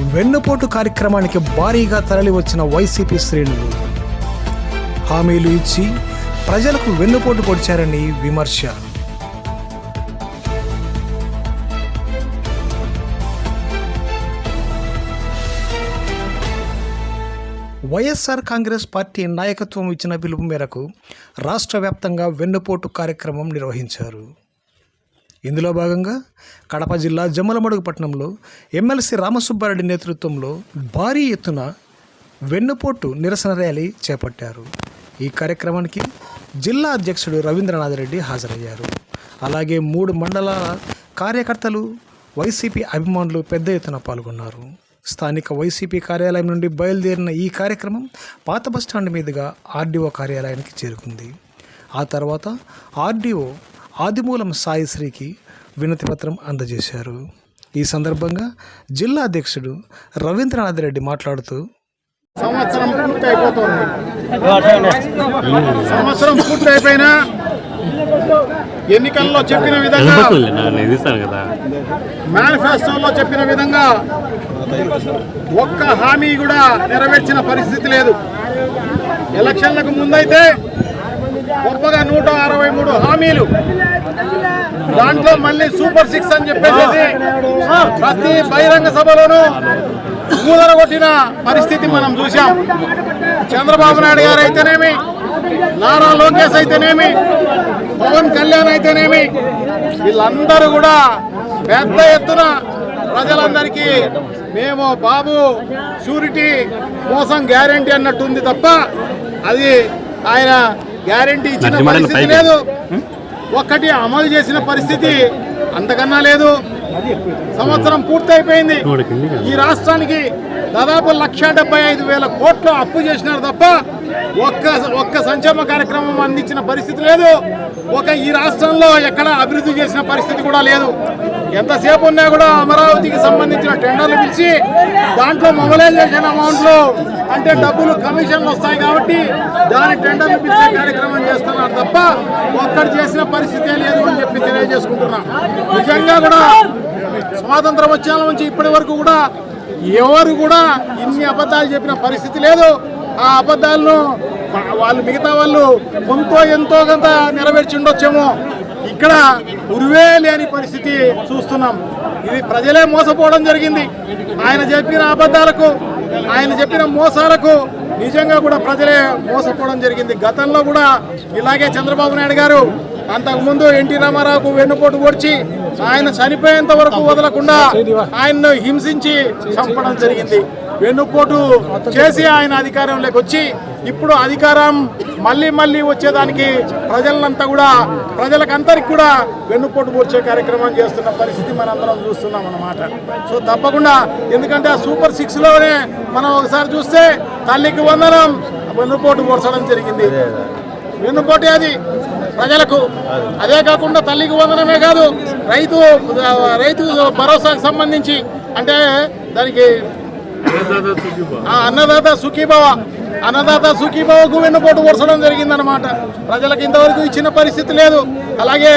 వెన్నుపోటు కార్యక్రమానికి భారీగా తరలి వచ్చిన వైసీపీ శ్రేణులు. హామీలు ఇచ్చి ప్రజలకు వెన్నుపోటు పొడిచారని విమర్శ. వైఎస్ఆర్ కాంగ్రెస్ పార్టీ నాయకత్వం ఇచ్చిన పిలుపు మేరకు రాష్ట్ర వ్యాప్తంగా వెన్నుపోటు కార్యక్రమం నిర్వహించారు. ఇందులో భాగంగా కడప జిల్లా జమ్మలమడుగు పట్టణంలో ఎమ్మెల్సీ రామసుబ్బారెడ్డి నేతృత్వంలో భారీ ఎత్తున వెన్నుపోటు నిరసన ర్యాలీ చేపట్టారు. ఈ కార్యక్రమానికి జిల్లా అధ్యక్షుడు రవీంద్రనాథ్ రెడ్డి హాజరయ్యారు. అలాగే మూడు మండలాల కార్యకర్తలు వైసీపీ అభిమానులు పెద్ద ఎత్తున పాల్గొన్నారు. స్థానిక వైసీపీ కార్యాలయం నుండి బయలుదేరిన ఈ కార్యక్రమం పాత బస్టాండ్ మీదుగా ఆర్డీఓ కార్యాలయానికి చేరుకుంది. ఆ తర్వాత ఆర్డీఓ ఆదిమూలం సాయిశ్రీకి వినతి పత్రం అందజేశారు. ఈ సందర్భంగా జిల్లా అధ్యక్షుడు రవీంద్రనాథ్ రెడ్డి మాట్లాడుతూ సంవత్సరం పూర్తి అయిపోతుంది సంవత్సరం పూర్తి అయిపోయినా ఎన్నికల్లో చెప్పిన విధంగా మేనిఫెస్టోలో చెప్పిన విధంగా ఒక్క హామీ కూడా నెరవేర్చిన పరిస్థితి లేదు. ఎలక్షన్లకు ముందైతే గొప్పగా నూట అరవై మూడు హామీలు. దాంట్లో మళ్ళీ సూపర్ సిక్స్ అని చెప్పేసి ప్రతి బహిరంగ సభలోనూ మూదర కొట్టిన పరిస్థితి మనం చూసాం చంద్రబాబు నాయుడు గారు అయితేనేమి నారా లోకేష్ అయితేనేమి పవన్ కళ్యాణ్ అయితేనేమి వీళ్ళందరూ కూడా పెద్ద ఎత్తున ప్రజలందరికీ మేము బాబు షూరిటీ మోసం గ్యారంటీ అన్నట్టుంది తప్ప అది ఆయన గ్యారంటీ ఇచ్చిన పరిస్థితి. లేదు. ఒక్కటి అమలు చేసిన పరిస్థితి అంతకన్నా లేదు. సంవత్సరం పూర్తయిపోయింది. ఈ రాష్ట్రానికి దాదాపు లక్ష డెబ్బై ఐదు వేల కోట్లు అప్పు చేసినారు తప్ప ఒక్క ఒక్క సంక్షేమ కార్యక్రమం అందించిన పరిస్థితి లేదు. ఒక ఈ రాష్ట్రంలో ఎక్కడ అభివృద్ధి చేసిన పరిస్థితి కూడా లేదు. ఎంతసేపు ఉన్నా కూడా అమరావతికి సంబంధించిన టెండర్లు పిలిచి దాంట్లో మొబలైజేషన్ అమౌంట్లు అంటే డబ్బులు కమిషన్లు వస్తాయి కాబట్టి దాని టెండర్లు పిలిచే కార్యక్రమం చేస్తున్నారు తప్ప ఒక్కటి చేసిన పరిస్థితే లేదు అని చెప్పి తెలియజేసుకుంటున్నాం. నిజంగా కూడా స్వాతంత్రం వచ్చేల నుంచి ఇప్పటి వరకు కూడా ఎవరు కూడా ఇన్ని అబద్ధాలు చెప్పిన పరిస్థితి లేదు. ఆ అబద్ధాలను వాళ్ళు మిగతా వాళ్ళు కొంతో ఎంతో కొంత నెరవేర్చి ఉండొచ్చేమో ఇక్కడ ఉరువే లేని పరిస్థితి చూస్తున్నాం. ఇది ప్రజలే మోసపోవడం జరిగింది. ఆయన చెప్పిన అబద్ధాలకు ఆయన చెప్పిన మోసాలకు నిజంగా కూడా ప్రజలే మోసపోవడం జరిగింది. గతంలో కూడా ఇలాగే చంద్రబాబు నాయుడు గారు అంతకుముందు ఎన్టీ రామారావుకు వెన్నుపోటు పొడిచి ఆయన చనిపోయేంత వరకు వదలకుండా ఆయన్ను హింసించి చంపడం జరిగింది. వెన్నుపోటు చేసి ఆయన అధికారంలోకి వచ్చి ఇప్పుడు అధికారం మళ్ళీ మళ్ళీ వచ్చేదానికి ప్రజలంతా కూడా ప్రజలకందరికి కూడా వెన్నుపోటు పొడిచే కార్యక్రమం చేస్తున్న పరిస్థితి మనందరం చూస్తున్నాం అన్నమాట. సో తప్పకుండా ఎందుకంటే ఆ సూపర్ సిక్స్లోనే మనం ఒకసారి చూస్తే తల్లికి వందనం వెన్నుపోటు పొడచడం జరిగింది. వెన్నుపోటే అది ప్రజలకు. అదే కాకుండా తల్లికి వందనమే కాదు రైతు రైతు భరోసాకు సంబంధించి అంటే దానికి అన్నదాత సుఖీభవ. అన్నదాత సుఖీభవకు వెన్నుపోటు పొడచడం జరిగిందనమాట ప్రజలకు ఇంతవరకు ఇచ్చిన పరిస్థితి లేదు. అలాగే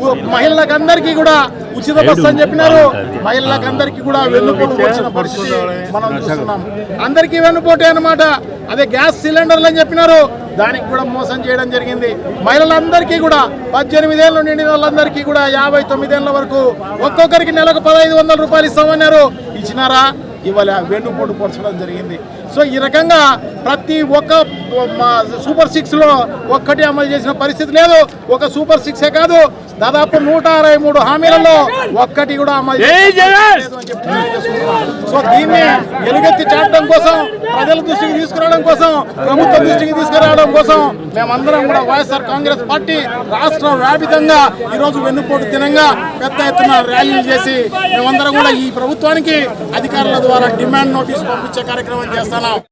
ఉ- మహిళలకు అందరికీ కూడా ఉచిత బస్సు అని చెప్పినారు. మహిళలకు అందరికీ కూడా వెన్నుపోటు పొడిచిన పరిస్థితి మనం చూస్తున్నాం. అందరికీ వెన్నుపోటే అన్నమాట. అదే గ్యాస్ సిలిండర్లు అని చెప్పినారు. దానికి కూడా మోసం చేయడం జరిగింది. మహిళలందరికీ కూడా పద్దెనిమిదేళ్ళు నిండిన వాళ్ళందరికీ కూడా యాభై తొమ్మిదేళ్ళ వరకు ఒక్కొక్కరికి నెలకు పదహైదు వందల రూపాయలు ఇస్తామన్నారు. ఇచ్చినారా? ఇవాళ వెన్నుపోటు పొడచడం జరిగింది. సో ఈ రకంగా ప్రతి ఒక్క మా సూపర్ సిక్స్లో ఒక్కటి అమలు చేసిన పరిస్థితి లేదు. ఒక సూపర్ సిక్సే కాదు దాదాపు నూట అరవై మూడు హామీలలో ఒక్కటి కూడా అమలు. సో దీన్ని ఎలుగెత్తి చాటడం కోసం ప్రజల దృష్టికి తీసుకురావడం కోసం ప్రభుత్వ దృష్టికి తీసుకురావడం కోసం మేమందరం కూడా వైఎస్ఆర్ కాంగ్రెస్ పార్టీ రాష్ట్ర వ్యాపితంగా ఈరోజు వెన్నుపోటు దినంగా పెద్ద ఎత్తున ర్యాలీలు చేసి మేమందరం కూడా ఈ ప్రభుత్వానికి అధికారుల ద్వారా డిమాండ్ నోటీస్ పంపించే కార్యక్రమం చేస్తున్నాం